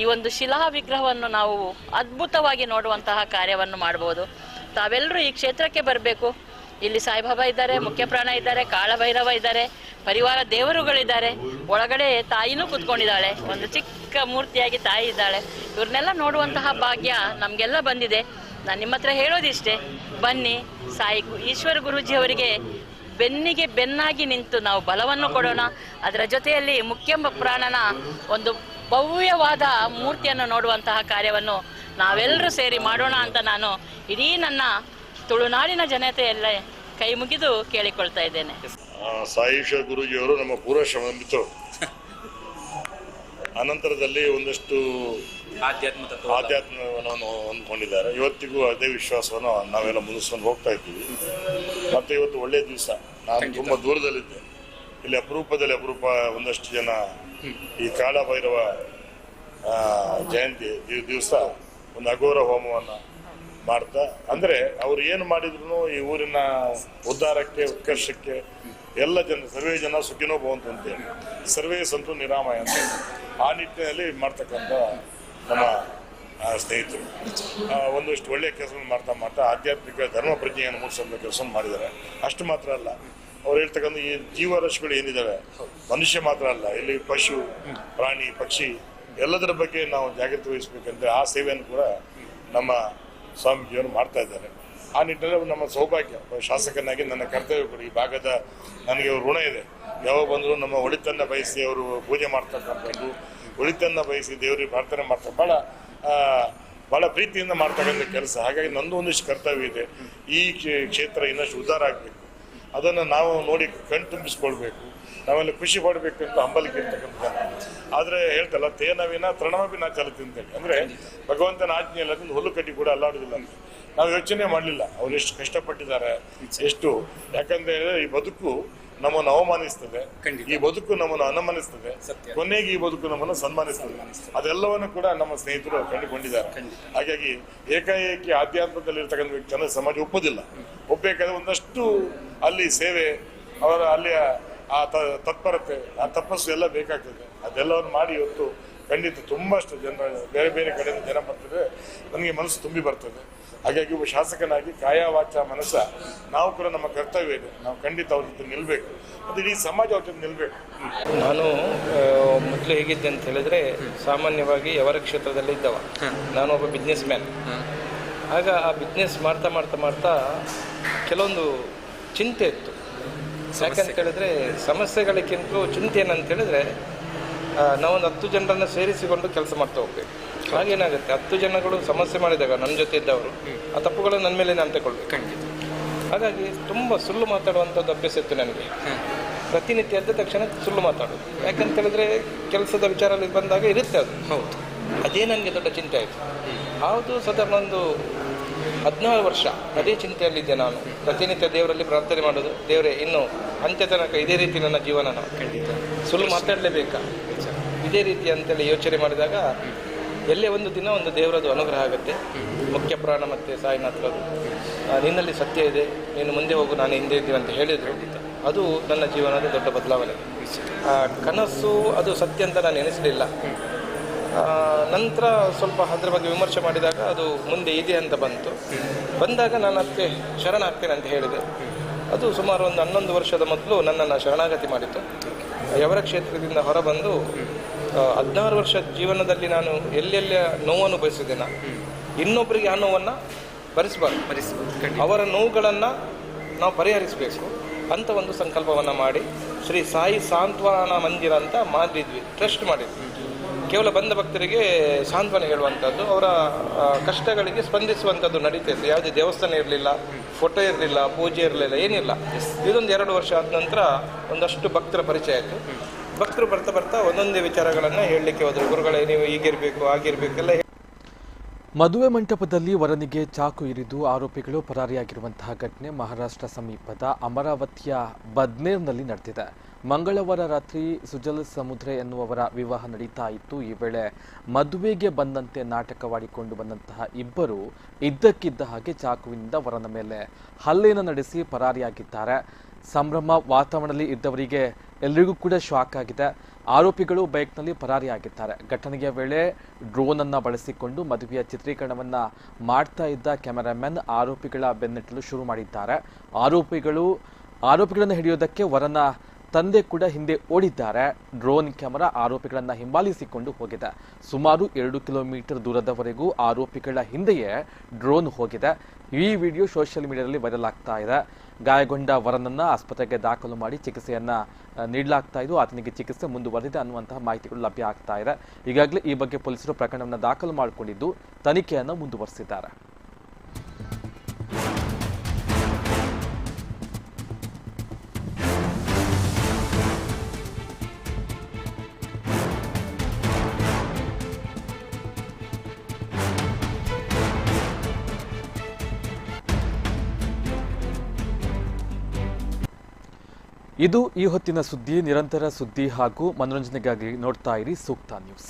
ಈ ಒಂದು ಶಿಲಾ ವಿಗ್ರಹವನ್ನು ನಾವು ಅದ್ಭುತವಾಗಿ ನೋಡುವಂತಹ ಕಾರ್ಯವನ್ನು ಮಾಡಬಹುದು ತಾವೆಲ್ಲರೂ ಈ ಕ್ಷೇತ್ರಕ್ಕೆ ಬರಬೇಕು. ಇಲ್ಲಿ ಸಾಯಿಬಾಬಾ ಇದ್ದಾರೆ ಮುಖ್ಯ ಪ್ರಾಣ ಇದ್ದಾರೆ ಕಾಳಭೈರವ ಇದ್ದಾರೆ ಪರಿವಾರ ದೇವರುಗಳಿದ್ದಾರೆ. ಒಳಗಡೆ ತಾಯಿನೂ ಕುತ್ಕೊಂಡಿದ್ದಾಳೆ. ಒಂದು ಚಿಕ್ಕ ಮೂರ್ತಿಯಾಗಿ ತಾಯಿ ಇದ್ದಾಳೆ. ಇವ್ರನ್ನೆಲ್ಲ ನೋಡುವಂತಹ ಭಾಗ್ಯ ನಮಗೆಲ್ಲ ಬಂದಿದೆ. ನಾನು ನಿಮ್ಮ ಹತ್ರ ಹೇಳೋದಿಷ್ಟೇ ಬನ್ನಿ ಸಾಯಿ ಗು- ಈಶ್ವರ ಗುರೂಜಿ ಅವರಿಗೆ ಬೆನ್ನಿಗೆ ಬೆನ್ನಾಗಿ ನಿಂತು ನಾವು ಬಲವನ್ನು ಕೊಡೋಣ. ಅದರ ಜೊತೆಯಲ್ಲಿ ಮುಖ್ಯಂಬ ಪ್ರಾಣನ ಒಂದು ಭವ್ಯವಾದ ಮೂರ್ತಿಯನ್ನು ನೋಡುವಂತಹ ಕಾರ್ಯವನ್ನು ನಾವೆಲ್ಲರೂ ಸೇರಿ ಮಾಡೋಣ ಅಂತ ನಾನು ಇಡೀ ನನ್ನ ತುಳುನಾಡಿನ ಜನತೆಯಲ್ಲೇ ಕೈ ಮುಗಿದು ಕೇಳಿಕೊಳ್ತಾ ಇದ್ದೇನೆ. ಸಾಯಿಶ್ವರ ಗುರೂಜಿಯವರು ನಮ್ಮ ಪೂರ್ವಶ್ರಮ ಶ್ರಮಿತರು ಅನಂತರದಲ್ಲಿ ಒಂದಷ್ಟು ಆಧ್ಯಾತ್ಮ ಆಧ್ಯಾತ್ಮವನ್ನು ಹೊಂದ್ಕೊಂಡಿದ್ದಾರೆ ಇವತ್ತಿಗೂ ಅದೇ ವಿಶ್ವಾಸವನ್ನು ನಾವೆಲ್ಲ ಮುಂದಿಸ್ಕೊಂಡು ಹೋಗ್ತಾ ಇದ್ದೀವಿ. ಮತ್ತೆ ಇವತ್ತು ಒಳ್ಳೆಯ ದಿವಸ. ನಾನು ತುಂಬಾ ದೂರದಲ್ಲಿದ್ದೆ. ಇಲ್ಲಿ ಅಪರೂಪದಲ್ಲಿ ಅಪರೂಪ ಒಂದಷ್ಟು ಜನ ಈ ಕಾಳಭೈರವ ಜಯಂತಿ ದಿವಸ ಒಂದು ಅಘೋರ ಹೋಮವನ್ನು ಮಾಡ್ತಾ ಅಂದ್ರೆ ಅವ್ರು ಏನು ಮಾಡಿದ್ರು ಈ ಊರಿನ ಉದ್ಧಾರಕ್ಕೆ ಉತ್ಕರ್ಷಕ್ಕೆ ಎಲ್ಲ ಜನ ಸರ್ವೇ ಜನ ಸುಖಿನೋ ಭವಂತು ಅಂತೇಳಿ ಸರ್ವೇ ಸಂತು ನಿರಾಮಯ ಅಂತ. ಆ ನಿಟ್ಟಿನಲ್ಲಿ ಮಾಡ್ತಕ್ಕಂಥ ನಮ್ಮ ಸ್ನೇಹಿತರು. ಒಂದಷ್ಟು ಒಳ್ಳೆಯ ಕೆಲಸವನ್ನು ಮಾಡ್ತಾ ಮಾಡ್ತಾ ಆಧ್ಯಾತ್ಮಿಕ ಧರ್ಮ ಪ್ರಜ್ಞೆಯನ್ನು ಮೂಡಿಸುವಂಥ ಕೆಲಸ ಮಾಡಿದ್ದಾರೆ. ಅಷ್ಟು ಮಾತ್ರ ಅಲ್ಲ. ಅವ್ರು ಹೇಳ್ತಕ್ಕಂಥ ಈ ಜೀವರಾಶಿಗಳು ಏನಿದಾವೆ? ಮನುಷ್ಯ ಮಾತ್ರ ಅಲ್ಲ. ಇಲ್ಲಿ ಪಶು, ಪ್ರಾಣಿ, ಪಕ್ಷಿ ಎಲ್ಲದರ ಬಗ್ಗೆ ನಾವು ಜಾಗೃತಿ ವಹಿಸಬೇಕಂದ್ರೆ ಆ ಸೇವೆಯನ್ನು ಕೂಡ ನಮ್ಮ ಸ್ವಾಮೀಜಿಯವರು ಮಾಡ್ತಾ ಇದ್ದಾರೆ. ಆ ನಿಟ್ಟಿನಲ್ಲಿ ನಮ್ಮ ಸೌಭಾಗ್ಯ. ಶಾಸಕನಾಗಿ ನನ್ನ ಕರ್ತವ್ಯ ಕೂಡ ಈ ಭಾಗದ ನನಗೆ ಋಣ ಇದೆ. ಯಾವಾಗ ಬಂದರೂ ನಮ್ಮ ಒಳಿತನ್ನ ಬಯಸಿ ಅವರು ಪೂಜೆ ಮಾಡ್ತಕ್ಕಂಥದ್ದು ಒಳಿತನ್ನ ಬಯಸಿ ದೇವರಿಗೆ ಪ್ರಾರ್ಥನೆ ಮಾಡ್ತಾರೆ. ಭಾಳ ಭಾಳ ಪ್ರೀತಿಯಿಂದ ಮಾಡ್ತಕ್ಕಂಥ ಕೆಲಸ. ಹಾಗಾಗಿ ನಂದು ಒಂದಿಷ್ಟು ಕರ್ತವ್ಯ ಇದೆ. ಈ ಕ್ಷೇ- ಕ್ಷೇತ್ರ ಇನ್ನಷ್ಟು ಉದ್ಧಾರ ಆಗಬೇಕು. ಅದನ್ನು ನಾವು ನೋಡಿ ಕಣ್ತುಂಬಿಸ್ಕೊಳ್ಬೇಕು ನಾವೆಲ್ಲ ಖುಷಿ ಪಡಬೇಕು ಅಂತ ಹಂಬಲಿಕೆ ಇರ್ತಕ್ಕಂಥ ಆದರೆ ಹೇಳ್ತಲ್ಲ ತೇನವಿನ ತೃಣವಿನ ಚಲತಿ ಅಂತೇಳಿ ಅಂದರೆ ಭಗವಂತನ ಆಜ್ಞೆ ಇಲ್ಲದಿಂದ ಹುಲ್ಲು ಕಟ್ಟಿ ಕೂಡ ಅಲ್ಲಾಡೋದಿಲ್ಲ ಅಂತ. ನಾವು ಯೋಚನೆ ಮಾಡಲಿಲ್ಲ. ಅವ್ರು ಎಷ್ಟು ಕಷ್ಟಪಟ್ಟಿದ್ದಾರೆ, ಎಷ್ಟು. ಯಾಕಂತ ಹೇಳಿದ್ರೆ ಈ ಬದುಕು ನಮ್ಮನ್ನು ಅವಮಾನಿಸ್ತದೆ. ಈ ಬದುಕು ನಮ್ಮನ್ನು ಅನುಮಾನಿಸ್ತದೆ. ಕೊನೆಗೆ ಈ ಬದುಕು ನಮ್ಮನ್ನು ಸನ್ಮಾನಿಸ್ತದೆ. ಅದೆಲ್ಲವನ್ನು ಕೂಡ ನಮ್ಮ ಸ್ನೇಹಿತರು ಕಂಡುಕೊಂಡಿದ್ದಾರೆ. ಹಾಗಾಗಿ ಏಕಾಏಕಿ ಆಧ್ಯಾತ್ಮದಲ್ಲಿ ಇರ್ತಕ್ಕಂಥ ವ್ಯಕ್ತಿಯನ್ನು ಸಮಾಜ ಒಪ್ಪೋದಿಲ್ಲ. ಒಪ್ಪಬೇಕಾದ್ರೆ ಒಂದಷ್ಟು ಅಲ್ಲಿ ಸೇವೆ ಅವರ ಅಲ್ಲಿಯ ಆ ತತ್ಪರತೆ ಆ ತಪಸ್ಸು ಎಲ್ಲ ಬೇಕಾಗ್ತದೆ. ಅದೆಲ್ಲವನ್ನು ಮಾಡಿ ಇವತ್ತು ಖಂಡಿತ ತುಂಬಷ್ಟು ಜನ ಬೇರೆ ಬೇರೆ ಕಡೆಯಿಂದ ಜನ ಬರ್ತದೆ ನನಗೆ ಮನಸ್ಸು ತುಂಬಿ ಬರ್ತದೆ. ಹಾಗಾಗಿ ಒಬ್ಬ ಶಾಸಕನಾಗಿ ಕಾಯ ವಾಚ ಮನಸ್ಸ ನಾವು ಕೂಡ ನಮ್ಮ ಕರ್ತವ್ಯ ಇದೆ. ನಾವು ಖಂಡಿತ ಅವ್ರ ಜೊತೆ ನಿಲ್ಬೇಕು. ಅದು ಇಡೀ ಸಮಾಜ ಅವ್ರ ಜೊತೆ ನಿಲ್ಬೇಕು. ನಾನು ಮೊದಲು ಹೇಗಿದ್ದೆ ಅಂತ ಹೇಳಿದ್ರೆ ಸಾಮಾನ್ಯವಾಗಿ ಯಾವ ಕ್ಷೇತ್ರದಲ್ಲಿ ಇದ್ದವ. ನಾನು ಒಬ್ಬ ಬಿಸ್ನೆಸ್ ಮ್ಯಾನ್ ಆಗ ಆ ಬಿಸ್ನೆಸ್ ಮಾಡ್ತಾ ಮಾಡ್ತಾ ಮಾಡ್ತಾ ಕೆಲವೊಂದು ಚಿಂತೆ ಇತ್ತು. ಯಾಕಂತ ಹೇಳಿದ್ರೆ ಸಮಸ್ಯೆಗಳಿಗಿಂತಲೂ ಚಿಂತೆ ಏನಂತ ಹೇಳಿದ್ರೆ ನಾವೊಂದು ಹತ್ತು ಜನರನ್ನು ಸೇರಿಸಿಕೊಂಡು ಕೆಲಸ ಮಾಡ್ತಾ ಹೋಗ್ಬೇಕು. ಹಾಗೇನಾಗುತ್ತೆ? ಹತ್ತು ಜನಗಳು ಸಮಸ್ಯೆ ಮಾಡಿದಾಗ ನನ್ನ ಜೊತೆ ಇದ್ದವರು ಆ ತಪ್ಪುಗಳನ್ನು ನನ್ನ ಮೇಲೆ ನಾನು ತಗೊಳ್ಬೇಕು. ಹಾಗಾಗಿ ತುಂಬ ಸುಳ್ಳು ಮಾತಾಡುವಂಥದ್ದು ಅಭ್ಯಾಸ ಇತ್ತು ನನಗೆ. ಪ್ರತಿನಿತ್ಯ ಎದ್ದ ತಕ್ಷಣ ಸುಳ್ಳು ಮಾತಾಡೋದು. ಯಾಕಂತ ಹೇಳಿದ್ರೆ ಕೆಲಸದ ವಿಚಾರದಲ್ಲಿ ಬಂದಾಗ ಇರುತ್ತೆ ಅದು. ಹೌದು. ಅದೇ ನನಗೆ ದೊಡ್ಡ ಚಿಂತೆ ಆಯಿತು. ಹೌದು ಸಾಧಾರಣ ಒಂದು ಹದಿನಾರು ವರ್ಷ ಅದೇ ಚಿಂತೆಯಲ್ಲಿದ್ದೆ ನಾನು. ಪ್ರತಿನಿತ್ಯ ದೇವರಲ್ಲಿ ಪ್ರಾರ್ಥನೆ ಮಾಡೋದು. ದೇವರೇ ಇನ್ನು ಅಂತ್ಯ ತನಕ ಇದೇ ರೀತಿ ನನ್ನ ಜೀವನ ಖಂಡಿತ. ಸುಳ್ಳು ಮಾತಾಡಲೇಬೇಕಾ? ಇದೇ ರೀತಿ ಅಂತೇಳಿ ಯೋಚನೆ ಮಾಡಿದಾಗ ಎಲ್ಲೇ ಒಂದು ದಿನ ಒಂದು ದೇವರದು ಅನುಗ್ರಹ ಆಗುತ್ತೆ. ಮುಖ್ಯ ಪ್ರಾಣ ಮತ್ತು ಸಾಯಿನಾಥರದು ನಿನ್ನಲ್ಲಿ ಸತ್ಯ ಇದೆ. ನೀನು ಮುಂದೆ ಹೋಗು, ನಾನು ಹಿಂದೆ ಇದ್ದೀವಿ ಅಂತ ಹೇಳಿದರು. ಅದು ನನ್ನ ಜೀವನದ ದೊಡ್ಡ ಬದಲಾವಣೆ. ಕನಸು ಅದು ಸತ್ಯ ಅಂತ ನಾನು ಎನಿಸಲಿಲ್ಲ. ನಂತರ ಸ್ವಲ್ಪ ಅದರ ಬಗ್ಗೆ ವಿಮರ್ಶೆ ಮಾಡಿದಾಗ ಅದು ಮುಂದೆ ಇದೆ ಅಂತ ಬಂತು. ಬಂದಾಗ ನಾನು ಅದಕ್ಕೆ ಶರಣಾಗ್ತೇನೆ ಅಂತ ಹೇಳಿದೆ. ಅದು ಸುಮಾರು ಒಂದು ಹನ್ನೊಂದು ವರ್ಷದ ಮೊದಲು ನನ್ನನ್ನು ಶರಣಾಗತಿ ಮಾಡಿತು. ಯವರ ಕ್ಷೇತ್ರದಿಂದ ಹೊರಬಂದು ಹದಿನಾರು ವರ್ಷ ಜೀವನದಲ್ಲಿ ನಾನು ಎಲ್ಲೆಲ್ಲ ನೋವನ್ನು ಬಯಸಿದ್ದೇನೆ? ಇನ್ನೊಬ್ಬರಿಗೆ ಆ ನೋವನ್ನು ಭರಿಸಬಾರ್ದು. ಭರಿಸ್ಬೋದು ಖಂಡಿತ. ಅವರ ನೋವುಗಳನ್ನು ನಾವು ಪರಿಹರಿಸಬೇಕು ಅಂತ ಒಂದು ಸಂಕಲ್ಪವನ್ನು ಮಾಡಿ ಶ್ರೀ ಸಾಯಿ ಸಾಂತ್ವನ ಮಂದಿರ ಅಂತ ಮಾಡಿದ್ವಿ ಟ್ರಸ್ಟ್ ಮಾಡಿದ್ವಿ. ಕೇವಲ ಬಂದ ಭಕ್ತರಿಗೆ ಸಾಂತ್ವನ ಹೇಳುವಂಥದ್ದು ಅವರ ಕಷ್ಟಗಳಿಗೆ ಸ್ಪಂದಿಸುವಂಥದ್ದು ನಡೀತಾ ಇತ್ತು. ಯಾವುದೇ ದೇವಸ್ಥಾನ ಇರಲಿಲ್ಲ ಫೋಟೋ ಇರಲಿಲ್ಲ ಪೂಜೆ ಇರಲಿಲ್ಲ ಏನಿಲ್ಲ. ಇದೊಂದು ಎರಡು ವರ್ಷ ಆದ ನಂತರ ಒಂದಷ್ಟು ಭಕ್ತರ ಪರಿಚಯ ಆಯಿತು. ಭಕ್ತರು ಬರ್ತಾ ಬರ್ತಾ ಒಂದೊಂದೇ ವಿಚಾರಗಳನ್ನು ಹೇಳಲಿಕ್ಕೆ ಹೋದರು. ಗುರುಗಳೇ, ನೀವು ಹೀಗಿರಬೇಕು ಆಗಿರಬೇಕು ಎಲ್ಲ ಮದುವೆ ಮಂಟಪದಲ್ಲಿ ವರನಿಗೆ ಚಾಕು ಇರಿದು ಆರೋಪಿಗಳು ಪರಾರಿಯಾಗಿರುವಂತಹ ಘಟನೆ ಮಹಾರಾಷ್ಟ್ರ ಸಮೀಪದ ಅಮರಾವತಿಯ ಬದ್ನೇರ್ನಲ್ಲಿ ನಡೆದಿದೆ. ಮಂಗಳವಾರ ರಾತ್ರಿ ಸುಜಲ್ ಸಮುದ್ರೆ ಎನ್ನುವವರ ವಿವಾಹ ನಡೀತಾ ಇತ್ತು. ಈ ವೇಳೆ ಮದುವೆಗೆ ಬಂದಂತೆ ನಾಟಕವಾಡಿಕೊಂಡು ಬಂದಂತಹ ಇಬ್ಬರು ಇದ್ದಕ್ಕಿದ್ದ ಹಾಗೆ ಚಾಕುವಿನಿಂದ ವರನ ಮೇಲೆ ಹಲ್ಲೆಯನ್ನು ನಡೆಸಿ ಪರಾರಿಯಾಗಿದ್ದಾರೆ. ಸಂಭ್ರಮ ವಾತಾವರಣದಲ್ಲಿ ಇದ್ದವರಿಗೆ ಎಲ್ರಿಗೂ ಕೂಡ ಶಾಕ್ ಆಗಿದೆ. ಆರೋಪಿಗಳು ಬೈಕ್ನಲ್ಲಿ ಪರಾರಿಯಾಗಿದ್ದಾರೆ. ಘಟನೆಯ ವೇಳೆ ಡ್ರೋನ್ ಅನ್ನ ಬಳಸಿಕೊಂಡು ಮದುವೆಯ ಚಿತ್ರೀಕರಣವನ್ನ ಮಾಡ್ತಾ ಇದ್ದ ಕ್ಯಾಮೆರಾಮನ್ ಆರೋಪಿಗಳ ಬೆನ್ನಟ್ಟಲು ಶುರು ಮಾಡಿದ್ದಾರೆ. ಆರೋಪಿಗಳು, ಆರೋಪಿಗಳನ್ನು ಹಿಡಿಯೋದಕ್ಕೆ ವರನ ತಂದೆ ಕೂಡ ಹಿಂದೆ ಓಡಿದ್ದಾರೆ. ಡ್ರೋನ್ ಕ್ಯಾಮೆರಾ ಆರೋಪಿಗಳನ್ನು ಹಿಂಬಾಲಿಸಿಕೊಂಡು ಹೋಗಿದೆ. ಸುಮಾರು ಎರಡು ಕಿಲೋಮೀಟರ್ ದೂರದವರೆಗೂ ಆರೋಪಿಗಳ ಹಿಂದೆಯೇ ಡ್ರೋನ್ ಹೋಗಿದೆ. ಈ ವಿಡಿಯೋ ಸೋಷಿಯಲ್ ಮೀಡಿಯಾದಲ್ಲಿ ವೈರಲ್ ಆಗ್ತಾ ಇದೆ. ಗಾಯಗೊಂಡ ವರನನ್ನ ಆಸ್ಪತ್ರೆಗೆ ದಾಖಲು ಮಾಡಿ ಚಿಕಿತ್ಸೆಯನ್ನ ನೀಡಲಾಗ್ತಾ ಇದ್ದು ಆತನಿಗೆ ಚಿಕಿತ್ಸೆ ಮುಂದುವರೆದಿದೆ ಅನ್ನುವಂತಹ ಮಾಹಿತಿಗಳು ಲಭ್ಯ ಆಗ್ತಾ ಇದೆ. ಈಗಾಗಲೇ ಈ ಬಗ್ಗೆ ಪೊಲೀಸರು ಪ್ರಕರಣವನ್ನು ದಾಖಲು ಮಾಡಿಕೊಂಡಿದ್ದು, ತನಿಖೆಯನ್ನು ಮುಂದುವರೆಸಿದ್ದಾರೆ. ಇದು ಈ ಹೊತ್ತಿನ ಸುದ್ದಿ ನಿರಂತರ ಸುದ್ದಿ ಹಾಗೂ ಮನೋರಂಜನೆಗಾಗಿ ನೋಡ್ತಾ ಇರಿ ಸೂಕ್ತ ನ್ಯೂಸ್.